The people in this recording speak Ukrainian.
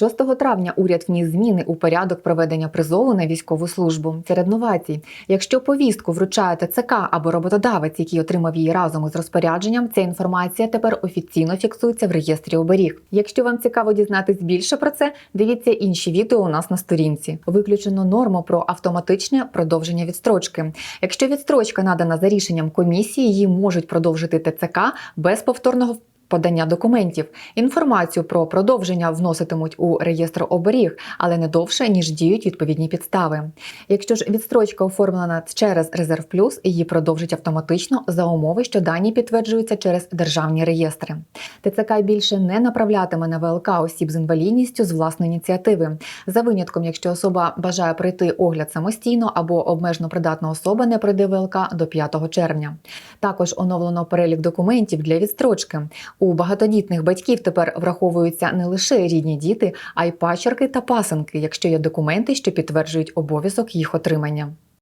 6 травня уряд вніс зміни у порядок проведення призову на військову службу. Серед новацій, якщо повістку вручає ТЦК або роботодавець, який отримав її разом із розпорядженням, ця інформація тепер офіційно фіксується в реєстрі оберіг. Якщо вам цікаво дізнатись більше про це, дивіться інші відео у нас на сторінці. Виключено норму про автоматичне продовження відстрочки. Якщо відстрочка надана за рішенням комісії, її можуть продовжити ТЦК без повторного подання документів. Інформацію про продовження вноситимуть у реєстр оберіг, але не довше ніж діють відповідні підстави. Якщо ж відстрочка оформлена через резерв плюс, її продовжать автоматично за умови, що дані підтверджуються через державні реєстри. ТЦК більше не направлятиме на ВЛК осіб з інвалідністю з власної ініціативи, за винятком, якщо особа бажає пройти огляд самостійно або обмежено придатна особа не пройде ВЛК до 5 червня. Також оновлено перелік документів для відстрочки. У багатодітних батьків тепер враховуються не лише рідні діти, а й пачерки та пасенки, якщо є документи, що підтверджують обов'язок їх отримання.